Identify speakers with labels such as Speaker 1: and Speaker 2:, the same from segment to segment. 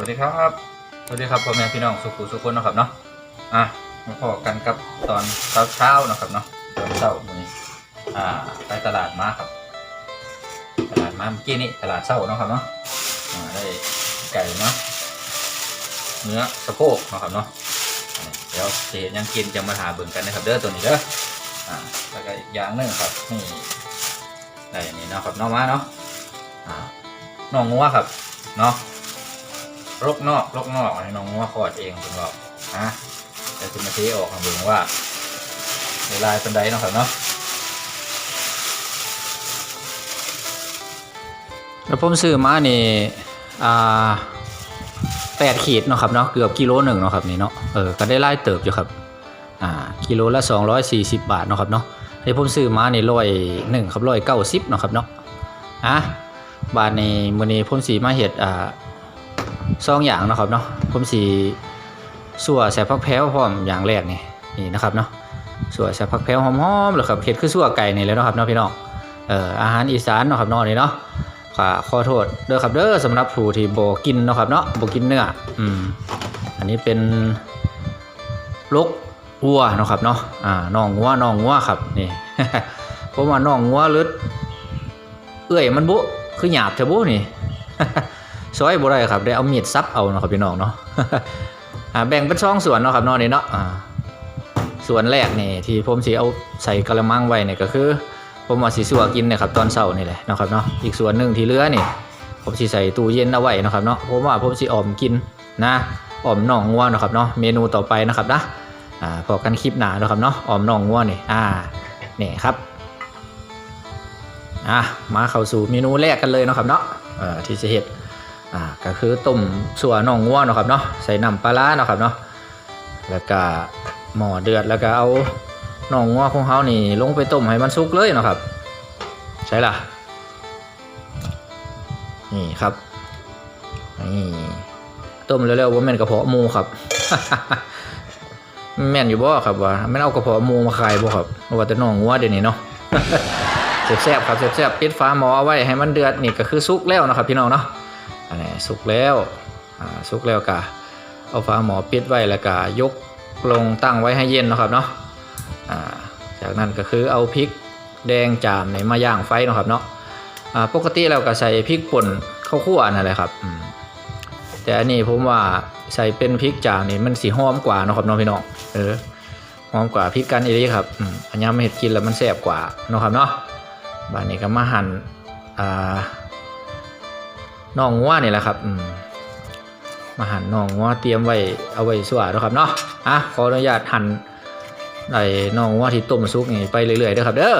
Speaker 1: วัสดีครับ สวัสดีครับพ่อแม่พี่น้องสุขุสุขคนนะครับเนาะ อะมาพอกันกับตอนเช้าเช้านะครับเนาะ ตอนเช้าวันนี้อ่า ไปตลาดมาครับ ตลาดมาเมื่อกี้นี่ตลาดเช้านะครับเนาะ อ่าได้ไก่เนาะ เนื้อสะโพกนะครับเนาะ เดี๋ยวเสียยังกินจะมาหาเบิ่งกันนะครับเด้อตัวนี้เด้อ อ่า แล้วก็อีกอย่างหนึงครับนี่ได้อันนี้นะครับเน้องมาเนาะ อ่า น้องงัวครับ เนาะ รกนอกรกนอกอันนี้น้องงัวคอดเองคุณบอกฮะแต่คุณมาเทออกมาดูว่าเวลาเป็นไดเนาะครับเนาะแล้วผมซื้อมานี่อ่าแปดขีดเนาะครับเนาะเกือบกิโลหนึ่งเนาะครับนี่เนาะเออก็ได้ไล่เติบอยู่ครับอ่ากิโลละ240 บาทเนาะครับเนาะที่ผมซื้อมานี่ร้อยหนึ่งครับร้อยเก้าสิบเนาะครับเนาะอะบาทในมือนี้ผมสีมาเห็ดอ่า ซองอย่างนะครับเนาะผมสีสัวใส่พักแพ้วพร้อมอย่างแรกนี่นี่นะครับเนาะสัวใส่พักแพ้วหอมๆเลยครับเห็ดคือสัวไก่นี่แล้วนะครับเนาะพี่น้องเอ่ออาหารอีสานนะครับเนาะนี่เนาะขอขอโทษเด้อครับเด้อสำหรับผู้ที่โบกินนะครับเนาะโบกินเนื้ออืมอันนี้เป็นลกวัวนะครับเนาะอ่าน่องงัวน่องงัวครับนี่ผมว่าน่องงัวหรือเอื้อยมันบุคือหยาบเถอะบุนี่ ซอยบ่ได้ครับได้เอามีดซับเอาเนาะครับพี่น้องเนาะแบ่งเป็นสองส่วนเนาะครับเนาะนี่เนาะส่วนแรกนี่ที่ผมสิเอาใส่กระมังไว้เนี่ยก็คือ ผมว่าสิสัวกินเนี่ยครับตอนเช้านี่แหละเนาะครับเนาะอีกส่วนหนึ่งที่เหลือนี่ ผมสิใส่ตู้เย็นเอาไว้เนาะครับเนาะผมว่าผมสิออมกินนะออมน่องงัวเนาะครับเนาะเมนูต่อไปนะครับนะอ่าพอกันคลิปหนาเนะครับเนาะออมน่องงัวนี่อ่านี่ครับอะมาเข้าสู่เมนูแรกกันเลยเนาะครับเนาะเอ่อที่จะเฮ็ด อ่าก็คือต้มสัวน่องงัวเนาะครับเนาะใส่น้ำปลาร้าเนาะครับเนาะแล้วก็หม้อเดือดแล้วก็เอาน่องงัวของเฮานี่ลงไปต้มให้มันสุกเลยเนาะครับ ใช่ล่ะนี่ครับนี่ต้มแล้วๆว่าแม่นกระเพาะหมูครับแม่นอยู่บ่ครับว่าแม่นเอากระเพาะหมูมาขายบ่ครับว่าแต่น่องงัวเดี๋ยวนี้เนาะแซ่บๆครับแซ่บๆปิดฝาหม้อเอาไว้ให้มันเดือดนี่ก็คือสุกแล้วนะครับพี่น้องเนาะ อันนี้สุกแล้วสุกแล้วก็เอาฝาหมอปิดไว้แล้วก็ยกลงตั้งไว้ให้เย็นนะครับเนาะจากนั้นก็คือเอาพริกแดงจามในมาย่างไฟนะครับเนาะปกติเราก็ใส่พริกป่นข้าวคั่วนั่นแหละครับแต่อันนี้ผมว่าใส่เป็นพริกจามนี่มันสีหอมกว่านะครับน้องพี่น้องเออหอมกว่าพริกกันอีนี้ครับอันนี้ไม่เห็ดกินแล้วมันแซ่บกว่านะครับเนาะบ้านนี้ก็มาหั่นอ่า น่องงัวนี่แหละครับอืมาหั่นน่องวัวเตรียมไว้เอาไว้สวาแล้วครับเนาะอะขออนุญาตหั่นไอ้น่องวัวที่ต้มซุกนี่ไปเรื่อยๆเด้อครับ เด้อ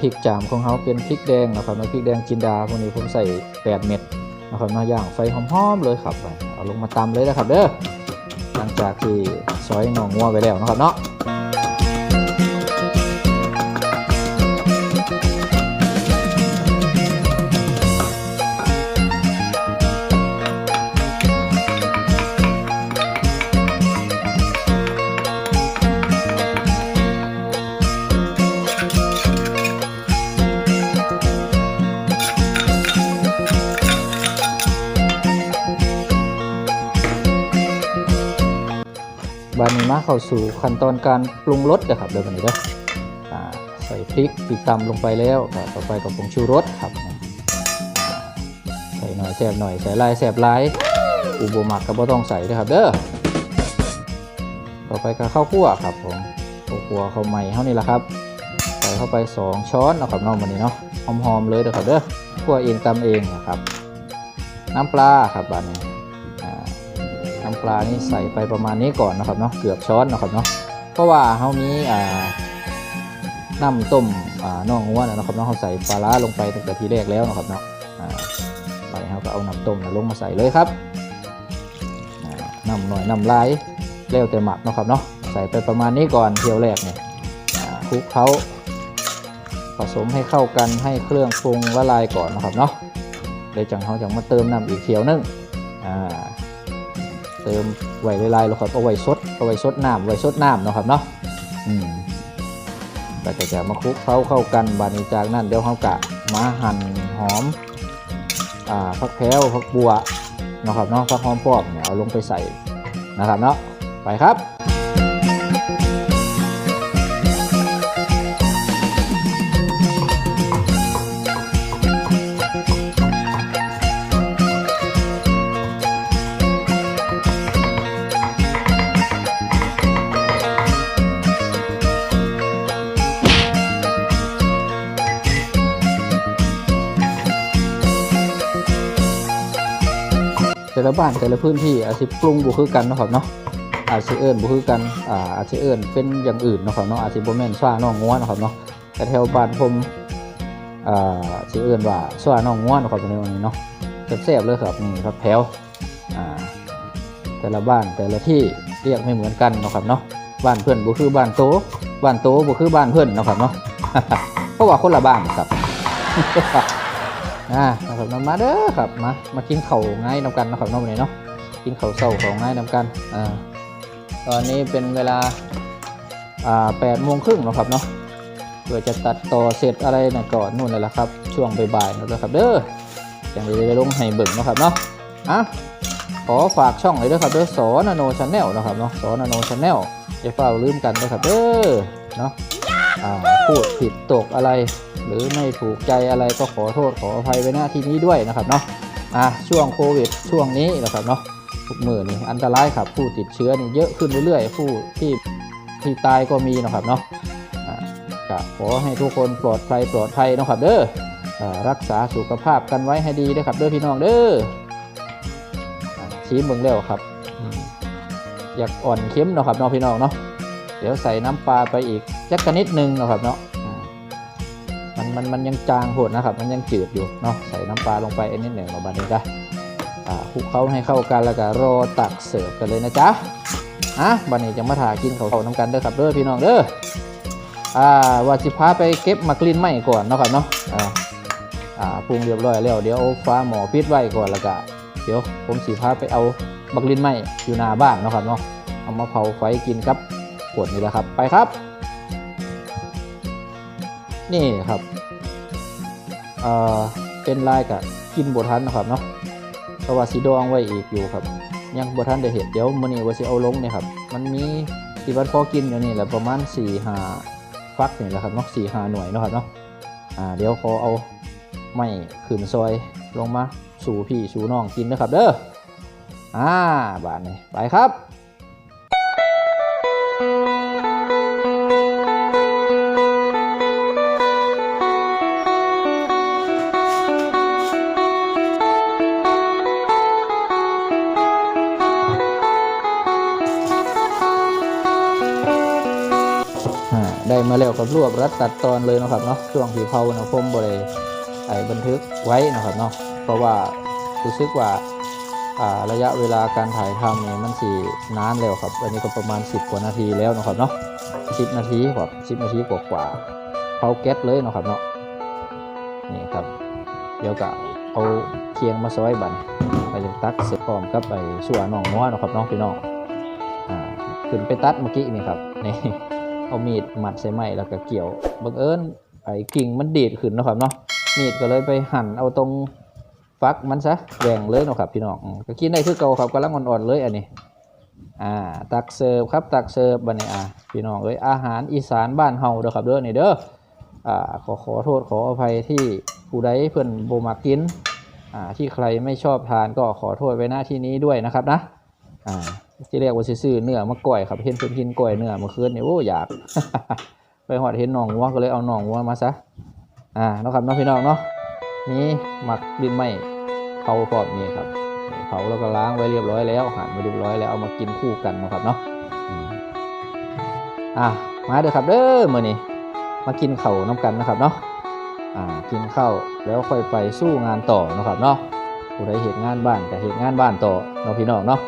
Speaker 1: พริกจามของเขาเป็นพริกแดงนะครับพริกแดงจินดาพวกนี้ผมใส่ 8 เม็ดนะครับมาย่างไฟหอมๆเลยครับเอาลงมาตำเลยนะครับเด้อหลังจากที่ซอยน่องงัวไปแล้วนะครับเนาะ บานนี้มาเข้าสู่ขั้นตอนการปรุงรสนะครับเดี๋ยววันนี้เด้อใส่พริกพริกตำลงไปแล้วต่อไปกับผงชูรสครับใส่หน่อยแสบหน่อยใส่ลายแสบลายอุโบหมักก็บ่ต้องใส่นะครับเด้อต่อไปก็ข้าวคั่วครับผมข้าวคั่วข้าวใหม่เท่านี้แหละครับใส่เข้าไป 2 ช้อนนะครับน้องวันนี้เนาะหอมๆเลยเด้อครับเด้อคั่วเองตำเองนะครับ น้ำปลาครับบานนี้ น้ำปลานี่ใส่ไปประมาณนี้ก่อนนะครับเนาะเกือบช้อนนะครับเนาะเพราะว่าเขามีอ่าน้ำต้มอ่าน่องงัวนะครับเนาะเขาใส่ปลาร้าลงไปตั้งแต่ทีแรกแล้วนะครับเนาะอ่าไปเขาก็เอาน้ำต้มลงมาใส่เลยครับน้ำหน่อยน้ำลายแล้วแต่หมักนะครับเนาะใส่ไปประมาณนี้ก่อนเที่ยวแรกเนี่ยคลุกเคล้าผสมให้เข้ากันให้เครื่องปรุงละลายก่อนนะครับเนาะเลยจังเขาจังมาเติมน้ำอีกเที่ยวนึงอ่า เติมไว้ลายๆเราครับเอาไว้ซดเอาไว้ซดน้ำไว้ซดน้ำเนาะครับเนาะอืมก็จะจะมาคลุกเคล้าเข้ากันบานี้จากนั้นเดี๋ยวเขากะมาหั่นหอมอ่าผักแพรวผักบัวเนาะครับเนาะผักหอมปอกเนี่ยเอาลงไปใส่นะครับเนาะไปครับ แต่ละบ้านแต่ละพื้นที่อาจจะปรุงบุคือกันนะครับเนาะอาจจะเอิญบุคือกันอ่าอาจจะเอิญเป็นอย่างอื่นนะครับเนาะอาจจะโบแมนซ่าน้องงัวเนะครับเนาะแต่แถวบ้านผมอ่าสิเอิญว่าซ่าน้องงัวเนะครับในวันนี้เนาะแซ่บๆเลยครับนี่ครับแถวอ่าแต่ละบ้านแต่ละที่เรียกไม่เหมือนกันนะครับเนาะบ้านเพื่อนบุคือบ้านโตบ้านโตบุคือบ้านเพื่อนนะครับเนาะเพราะว่าคนละบ้านครับ อ่านะครับมาเด้อครับมามากินเข้าง่ายนำกันนะครับน้องวันมเนาะกินเข้าเศร้าข้าวง่ายนำกันอ่าตอนนี้เป็นเวลาอ่าแปดโมงครึ่งนะครับเนาะเพื่อจะตัดต่อเสร็จอะไรนะก่อนนู่นเลยละครับช่วงบ่ายๆนั่นแหละครับเด้ออย่างนี้ได้ลงให้เบิ่งนะครับเนาะอะขอฝากช่องเลยเด้อครับเด้อสอนาโนชาแนลนะครับเนาะสอนาโนชาแนลอย่าเฝ้าลืมกันนะครับเด้อเนาะ พูดผิดตกอะไร หรือไม่ถูกใจอะไรก็ขอโทษขออภัยไว้หน้าที่นี้ด้วยนะครับเนาะอะช่วงโควิดช่วงนี้นะครับเนาะทุกมือนี่อันตรายครับผู้ติดเชื้อนี่เยอะขึ้นเรื่อยๆผู้ที่ที่ตายก็มีนะครับเนาะอะก็ขอให้ทุกคนปลอดภัยปลอดภัยนะครับเด้ออรักษาสุขภาพกันไว้ให้ดีนะครับเด้อพี่น้องเด้อชี้เบิ่งแล้วครับ อยากอ่อนเค็มนะครับเนาะพี่น้องเนาะเดี๋ยวใส่น้ำปลาไปอีก จักกะนิดนึงนะครับเนาะมันมันมันยังจางโหดนะครับ มันยังจืดอยู่เนาะใส่น้ำปลาลงไปนิดหนึ่งเราบันนี้จ้ะคลุกเคล้าให้เข้ากันแล้วก็รอตักเสิร์ฟกันเลยนะจ๊ะอะบันนี้จะมาถากินเขาวๆน้ำกันเด้อครับเด้อพี่น้องเด้ออ่าว่าสิพาไปเก็บมากลินไหมก่อนนะครับเนาะอ่าอ่าปรุงเรียบร้อยแล้วเดี๋ยวฟ้าหมอปิดไว้ก่อนแล้วก็เดี๋ยวผมสีพาไปเอาบักลินไหมอยู่หน้าบ้านนะครับเนาะเอามาเผาไฟกินกับขวดนี้แหละครับไปครับ นี่ครับเอ่อเป็นลายกับกินบทันนะครับเนาะเพราะว่าสีดองไว้อีกอยู่ครับ ยังบทันเดี๋ยวเห็ดเดี๋ยวมื้อนี้ว่าสิเอาลงเนี่ยครับ มันมีที่วัดพอกินอยู่นี่แหละประมาณ4ี่หาฟักนี่แหละครับเนาะสี่หาหน่วยเนาะครับเนาะอ่าเดี๋ยวขอเอาไม้ขืนซอยลงมาสู่พี่สู่น้องกินนะครับเด้ออ่าบาทนี่ไปครับ ได้มาแล้วกับรวบรัดตัดตอนเลยนะครับเนาะช่วงที่เผาเนาะผมบริไอ้บันทึกไว้นะครับเนาะเพราะว่ารู้สึกว่าอ่าระยะเวลาการถ่ายทำเนี่ยมันสี่นานแล้วครับ อันนี้ก็ประมาณ 10 กว่านาทีแล้วนะครับเนาะ10 นาทีครับ10 นาทีกว่ากว่าๆเผาแก๊สเลยนะครับเนาะนี่ครับเดี๋ยวก็เอาเคียงมาซอยบันไปยังตักเสร็จพร้อมกับไปสัวน่องม้วเนะครับเนาะพี่น้องอ่าขึ้นไปตัดเมื่อกี้นี่ครับนี่ เอามีดหมัดใส่ไม้แล้วก็เกี่ยวบังเอิญไอ้กิ่งมันดีดขึ้นนะครับเนาะมีดก็เลยไปหั่นเอาตรงฟักมันซะแบ่งเลยนะครับพี่น้องก็กินได้คือเก่าครับกำลังอ่อนๆเลยอันนี้อ่าตักเสิร์ฟครับตักเสิร์ฟบัดนี้อ่าพี่น้องเอ้ยอาหารอีสานบ้านเฮาเด้อครับเด้อนี่เด้ออ่าขอขอโทษขออภัยที่ผู้ใดเพิ่อนโบมักกินอ่าที่ใครไม่ชอบทานก็ขอโทษไว้หน้าที่นี้ด้วยนะครับนะอ่า ที่เรียกว่าซื้อเนื้อมาก่อยครับเห็นเพิ่นกินก่อยเนื้อเมื่อคืนนี่โอ้อยาก ไปหอดเห็นหนองวัวก็เลยเอาหนองวัวมาซะอ่าเนาะครับเน้องพี่น้องเนาะนี่หมักดินไหมเผาพร้อมนี่ครับเผาแล้วก็ล้างไว้เรียบร้อยแล้วหั่นไว้เรียบร้อยแล้วเอามากินคู่กันนะครับเนาะอืมอะมาเด้อครับเด้อมื้อนี้มากินข้าวน้ำกันนะครับเนาะอ่ากินข้าวแล้วค่อยไปสู้งานต่อนะครับเนาะผู้ใดเหตุงานบ้านก็เหตุงานบ้านต่อเนาะพี่น้องเนาะ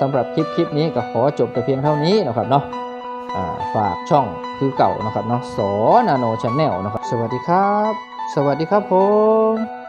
Speaker 1: สำหรับคลิปคลิปนี้ก็ขอจบแต่เพียงเท่านี้นะครับเนาะอ่าฝากช่องคือเก่านะครับเนาะสอนาโนชาแนลนะครับ สวัสดีครับ สวัสดีครับผม